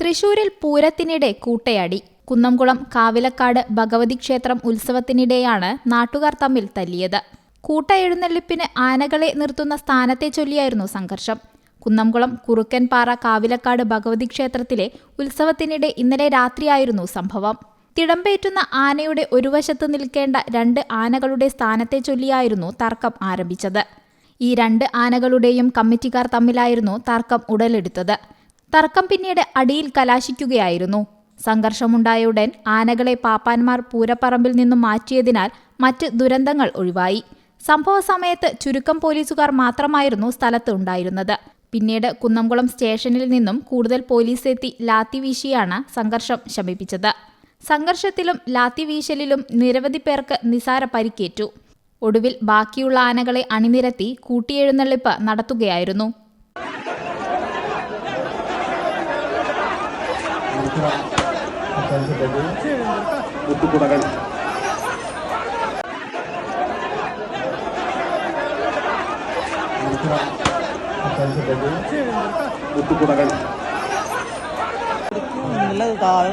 തൃശൂരിൽ പൂരത്തിനിടെ കൂട്ടയാടി. കുന്നംകുളം കാവിലക്കാട് ഭഗവതി ക്ഷേത്രം ഉത്സവത്തിനിടെയാണ് നാട്ടുകാർ തമ്മിൽ തല്ലിയത്. കൂട്ടയെഴുന്നള്ളിപ്പിന് ആനകളെ നിർത്തുന്ന സ്ഥാനത്തെ ചൊല്ലിയായിരുന്നു സംഘർഷം. കുന്നംകുളം കുറുക്കൻപാറ കാവിലക്കാട് ഭഗവതി ക്ഷേത്രത്തിലെ ഉത്സവത്തിനിടെ ഇന്നലെ രാത്രിയായിരുന്നു സംഭവം. തിടമ്പേറ്റുന്ന ആനയുടെ ഒരു വശത്ത് നിൽക്കേണ്ട രണ്ട് ആനകളുടെ സ്ഥാനത്തെ ചൊല്ലിയായിരുന്നു തർക്കം ആരംഭിച്ചത്. ഈ രണ്ട് ആനകളുടെയും കമ്മിറ്റിക്കാർ തമ്മിലായിരുന്നു തർക്കം ഉടലെടുത്തത്. തർക്കം പിന്നീട് അടിയിൽ കലാശിക്കുകയായിരുന്നു. സംഘർഷമുണ്ടായ ഉടൻ ആനകളെ പാപ്പാന്മാർ പൂരപ്പറമ്പിൽ നിന്നും മാറ്റിയതിനാൽ മറ്റ് ദുരന്തങ്ങൾ ഒഴിവായി. സംഭവ സമയത്ത് ചുരുക്കം പോലീസുകാർ മാത്രമായിരുന്നു സ്ഥലത്ത് ഉണ്ടായിരുന്നത്. പിന്നീട് കുന്നംകുളം സ്റ്റേഷനിൽ നിന്നും കൂടുതൽ പോലീസ് എത്തി ലാത്തി വീശിയാണ് സംഘർഷം ശമിപ്പിച്ചത്. സംഘർഷത്തിലും ലാത്തി വീശലിലും നിരവധി പേർക്ക് നിസാര പരിക്കേറ്റു. ഒടുവിൽ ബാക്കിയുള്ള ആനകളെ അണിനിരത്തി കൂട്ടിയെഴുന്നള്ളിപ്പ് നടത്തുകയായിരുന്നു. മുത്തുകുടകൾ നല്ലത് താഴെ